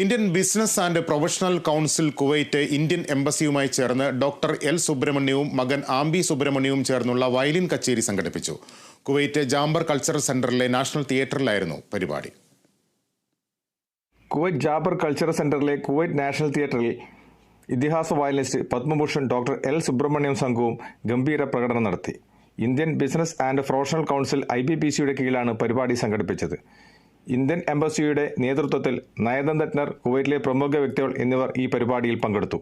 Indian business and professional council Kuwait Indian എംബസിയുമായി ചേർന്ന് doctor L സുബ്രഹ്മണ്യവും മകൻ ആംബി സുബ്രഹ്മണ്യവും ചേർന്നുള്ള വയലിൻ കച്ചേരി സംഘടിപ്പിച്ചു. കുവൈറ്റ് ജാംബർ കൾച്ചറൽ സെന്ററിലെ നാഷണൽ തിയേറ്ററിലായിരുന്നു പരിപാടി. കുവൈറ്റ് ജാബർ കൾച്ചറൽ സെന്ററിലെ കുവൈറ്റ് നാഷണൽ തിയേറ്ററിൽ ഇതിഹാസ violinist Padma Bhushan doctor L Subramaniam സംഘവും ഗംഭീര പ്രകടനം നടത്തി. Indian business and professional council I B P സിയുടെ കീഴിലാണ് പരിപാടി സംഘടിപ്പിച്ചത്. ഇന്ത്യൻ എംബസിയുടെ നേതൃത്വത്തിൽ നയതന്ത്രജ്ഞർ കുവൈറ്റിലെ പ്രമുഖ വ്യക്തികൾ എന്നിവർ ഈ പരിപാടിയിൽ പങ്കെടുത്തു.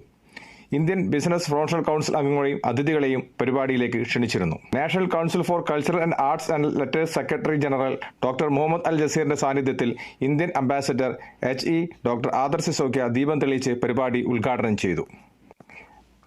ഇന്ത്യൻ ബിസിനസ് പ്രൊഫഷണൽ കൗൺസിൽ അംഗങ്ങളെയും അതിഥികളെയും പരിപാടിയിലേക്ക് ക്ഷണിച്ചിരുന്നു. National council for cultural and arts and letters secretary general doctor Muhammad Al ജസീറിന്റെ സാന്നിധ്യത്തിൽ Indian ambassador H E doctor Adarsh Swaika ദീപം തെളിയിച്ച് പരിപാടി ഉദ്ഘാടനം ചെയ്തു.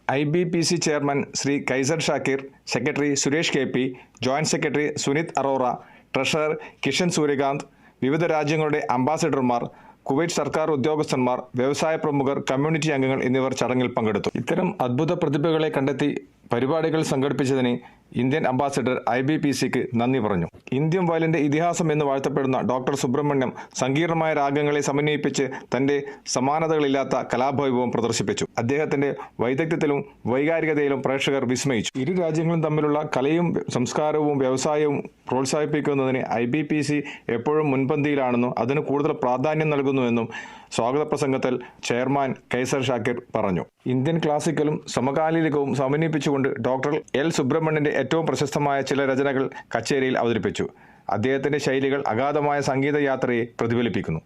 I B P C chairman Shri Kaiser Shakir secretary Suresh K P joint secretary Sunit Arora treasurer Kishan Suryakant വിവിധ രാജ്യങ്ങളുടെ അംബാസഡർമാർ Kuwait സർക്കാർ ഉദ്യോഗസ്ഥന്മാർ വ്യവസായ പ്രമുഖർ കമ്മ്യൂണിറ്റി അംഗങ്ങൾ എന്നിവർ ചടങ്ങിൽ പങ്കെടുത്തു. ഇത്തരം അത്ഭുത പ്രതിഭകളെ കണ്ടെത്തി പരിപാടികൾ സംഘടിപ്പിച്ചതിന് Indian ambassador I B P സിക്ക് നന്ദി പറഞ്ഞു. ഇന്ത്യൻ വയലിന്റെ ഇതിഹാസം എന്ന് വാഴ്ത്തപ്പെടുന്ന ഡോക്ടർ സുബ്രഹ്മണ്യം സങ്കീർണമായ രാഗങ്ങളെ സമന്വയിപ്പിച്ച് തന്റെ സമാനതകളില്ലാത്ത കലാഭൈവവും പ്രദർശിപ്പിച്ചു. അദ്ദേഹത്തിന്റെ വൈദഗ്ധ്യത്തിലും വൈകാരികതയിലും പ്രേക്ഷകർ വിസ്മയിച്ചു. ഇരു രാജ്യങ്ങളും തമ്മിലുള്ള കലയും സംസ്കാരവും വ്യവസായവും പ്രോത്സാഹിപ്പിക്കുന്നതിന് ഐ ബി പി സി എപ്പോഴും മുൻപന്തിയിലാണെന്നും അതിന് കൂടുതൽ പ്രാധാന്യം നൽകുന്നുവെന്നും സ്വാഗത പ്രസംഗത്തിൽ ചെയർമാൻ കൈസർ ഷാക്കിർ പറഞ്ഞു. ഇന്ത്യൻ ക്ലാസിക്കലും സമകാലികവും സമന്വയിപ്പിച്ചുകൊണ്ട് ഡോക്ടർ എൽ സുബ്രഹ്മണ്യന്റെ ഏറ്റവും പ്രശസ്തമായ ചില രചനകൾ കച്ചേരിയിൽ അവതരിപ്പിച്ചു. അദ്ദേഹത്തിന്റെ ശൈലികൾ അഗാധമായ സംഗീതയാത്രയെ പ്രതിഫലിപ്പിക്കുന്നു.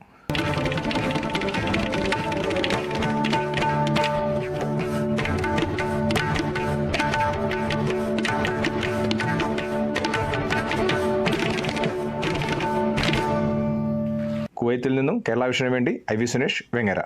കുവൈത്തിൽ നിന്നും കേരള വിഷനു വേണ്ടി ഐ വി സുനേഷ് വെങ്ങര.